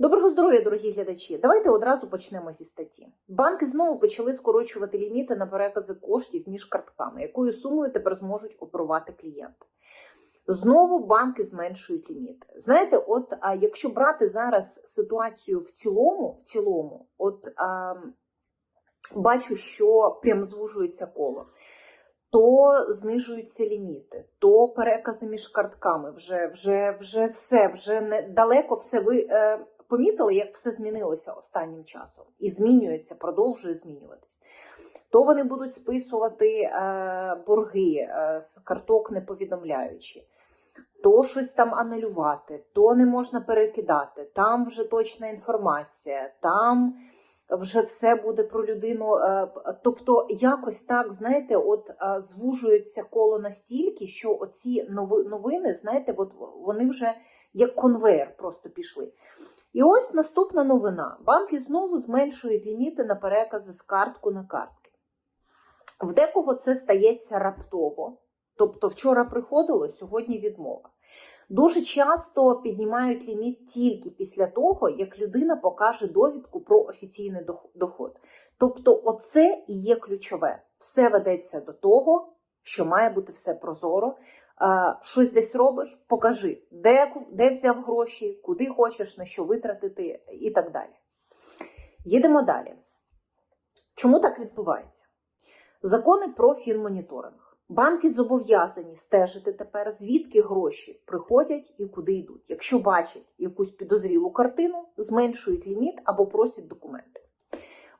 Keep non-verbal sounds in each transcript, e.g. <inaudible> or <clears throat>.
Доброго здоров'я, дорогі глядачі. Давайте одразу почнемо зі статті. Банки знову почали скорочувати ліміти на перекази коштів між картками, якою сумою тепер зможуть оперувати клієнти. Знову банки зменшують ліміти. Знаєте, от а якщо брати зараз ситуацію в цілому, в цілому, от а, бачу, що прям звужується коло. То знижуються ліміти, то перекази між картками. Вже вже, вже все, вже не далеко все. Ви е, помітили, як все змінилося останнім часом і змінюється, продовжує змінюватись. То вони будуть списувати е, борги е, з карток, не повідомляючи, то щось там анулювати, то не можна перекидати. Там вже точна інформація, там вже все буде про людину. е, Тобто, якось так, знаєте, от е, звужується коло настільки, що оці нови- новини, знаєте, от вони вже як конвейер просто пішли. І ось наступна новина: банки знову зменшують ліміти на перекази з картку на картки. В декого це стається раптово. Тобто, вчора приходило, сьогодні відмова. Дуже часто піднімають ліміт тільки після того, як людина покаже довідку про офіційний доход. Тобто, оце і є ключове. Все ведеться до того, що має бути все прозоро. Е, Щось десь робиш, покажи, де, де взяв гроші, куди хочеш, на що витратити і так далі. Їдемо далі. Чому так відбувається? Закони про фінмоніторинг. Банки зобов'язані стежити тепер, звідки гроші приходять і куди йдуть. Якщо бачать якусь підозрілу картину, зменшують ліміт або просять документи.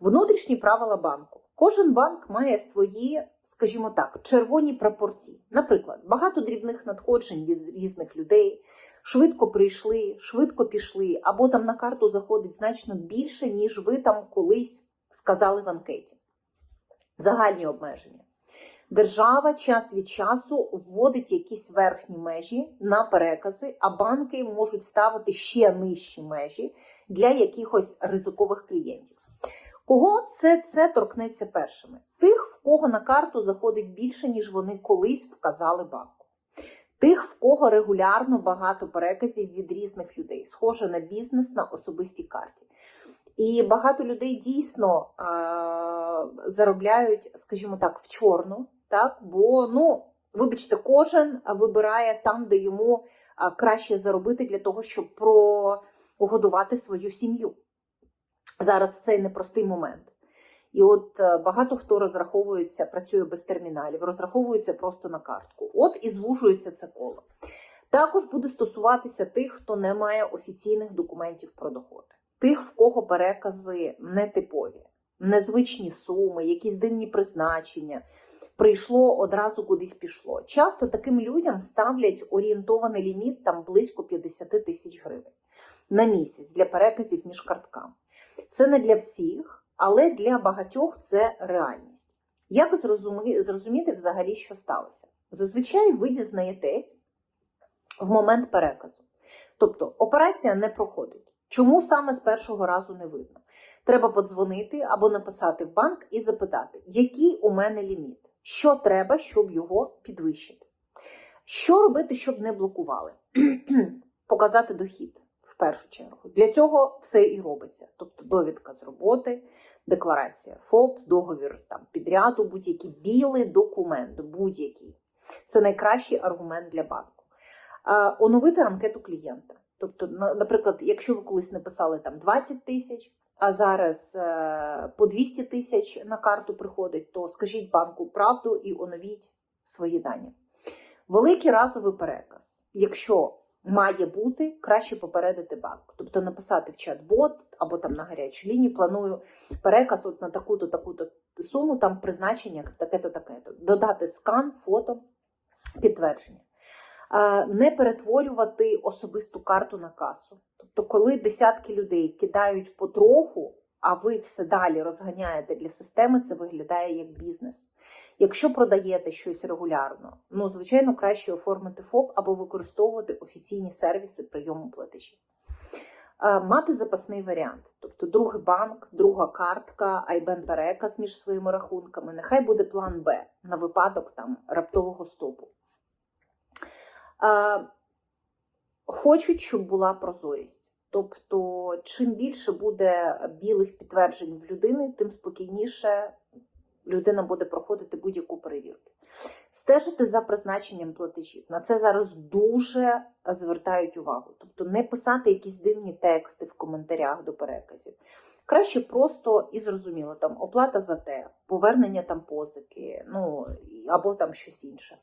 Внутрішні правила банку. Кожен банк має свої, скажімо так, червоні пропорції. Наприклад, багато дрібних надходжень від різних людей, швидко прийшли, швидко пішли, або там на карту заходить значно більше, ніж ви там колись сказали в анкеті. Загальні обмеження. Держава час від часу вводить якісь верхні межі на перекази, а банки можуть ставити ще нижчі межі для якихось ризикових клієнтів. Кого це, це торкнеться першими? Тих, в кого на карту заходить більше, ніж вони колись вказали банку. Тих, в кого регулярно багато переказів від різних людей, схоже на бізнес на особистій карті. І багато людей дійсно е- заробляють, скажімо так, в чорну, так? бо, ну, вибачте, кожен вибирає там, де йому краще заробити для того, щоб прогодувати свою сім'ю. Зараз в цей непростий момент. І от е, багато хто розраховується, працює без терміналів, розраховується просто на картку. От і звужується це коло. Також буде стосуватися тих, хто не має офіційних документів про доходи, тих, в кого перекази нетипові, незвичні суми, якісь дивні призначення. Прийшло одразу кудись пішло. Часто таким людям ставлять орієнтований ліміт там близько 50 тисяч гривень на місяць для переказів між картками. Це не для всіх, але для багатьох це реальність. Як зрозуміти взагалі, що сталося? Зазвичай ви дізнаєтесь в момент переказу. Тобто операція не проходить. Чому саме з першого разу не видно? Треба подзвонити або написати в банк і запитати, який у мене ліміт, що треба, щоб його підвищити. Що робити, щоб не блокували? <clears throat> Показати дохід першу чергу. Для цього все і робиться. Тобто довідка з роботи, декларація ФОП, договір там підряду, будь-який білий документ, будь-який. Це найкращий аргумент для банку. А, оновити анкету клієнта. Тобто, наприклад, якщо ви колись написали там 20 тисяч, а зараз е, по 200 тисяч на карту приходить, то скажіть банку правду і оновіть свої дані. Великий разовий переказ. Якщо має бути, краще попередити банк. Тобто написати в чат-бот або там на гарячу лінію, планую переказ от на таку-то, таку-то суму, там призначення таке-то, таке-то. Додати скан, фото, підтвердження. Не перетворювати особисту карту на касу. Тобто, коли десятки людей кидають потроху, а ви все далі розганяєте для системи, це виглядає як бізнес. Якщо продаєте щось регулярно, ну звичайно краще оформити ФОП або використовувати офіційні сервіси прийому платежів. Е, Мати запасний варіант, тобто другий банк, друга картка, айбен переказ між своїми рахунками. Нехай буде план Б на випадок там раптового стопу. Е, Хочуть, щоб була прозорість. Тобто, чим більше буде білих підтверджень в людини, тим спокійніше людина буде проходити будь-яку перевірку. Стежити за призначенням платежів. На це зараз дуже звертають увагу. Тобто не писати якісь дивні тексти в коментарях до переказів. Краще просто і зрозуміло, там оплата за те, повернення там позики, ну або там щось інше.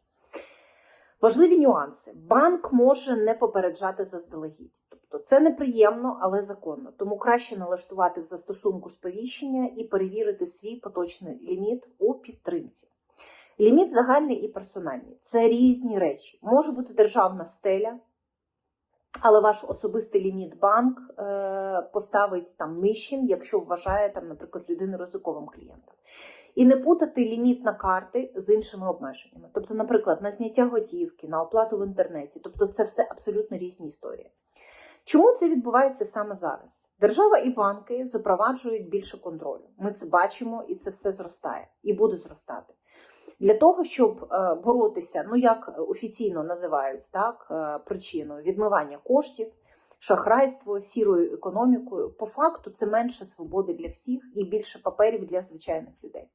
Важливі нюанси. Банк може не попереджати заздалегідь. Тобто це неприємно, але законно. Тому краще налаштувати в застосунку сповіщення і перевірити свій поточний ліміт у підтримці. Ліміт загальний і персональний це різні речі. Може бути державна стеля, але ваш особистий ліміт банк е, поставить там нижчим, якщо вважає там, наприклад, людину ризиковим клієнтом. І не путати ліміт на карти з іншими обмеженнями. Тобто, наприклад, на зняття готівки, на оплату в інтернеті. Тобто, це все абсолютно різні історії. Чому це відбувається саме зараз? Держава і банки запроваджують більше контролю. Ми це бачимо, і це все зростає і буде зростати. Для того, щоб е, боротися, ну як офіційно називають так, е, причиною відмивання коштів, шахрайство, сірою економікою, по факту це менше свободи для всіх і більше паперів для звичайних людей.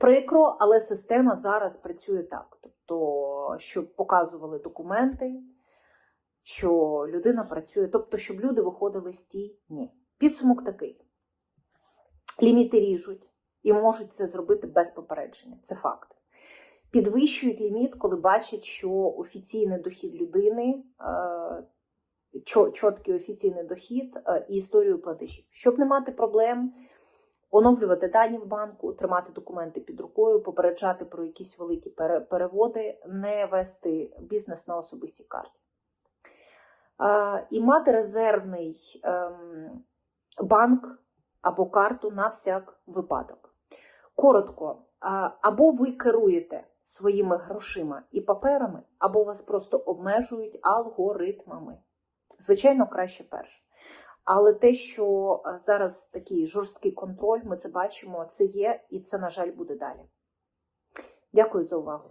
Прикро, але система зараз працює так. Тобто, щоб показували документи, що людина працює, тобто, щоб люди виходили з тій, ні. Підсумок такий: ліміти ріжуть і можуть це зробити без попередження. Це факт. Підвищують ліміт, коли бачать, що офіційний дохід людини, е, чіткий офіційний дохід е, і історію платежів. Щоб не мати проблем, оновлювати дані в банку, тримати документи під рукою, попереджати про якісь великі переводи, не вести бізнес на особистій карті. Е, І мати резервний ем, банк або карту на всяк випадок. Коротко, або ви керуєте своїми грошима і паперами, або вас просто обмежують алгоритмами. Звичайно, краще перше. Але те, що зараз такий жорсткий контроль, ми це бачимо, це є, і це, на жаль, буде далі. Дякую за увагу.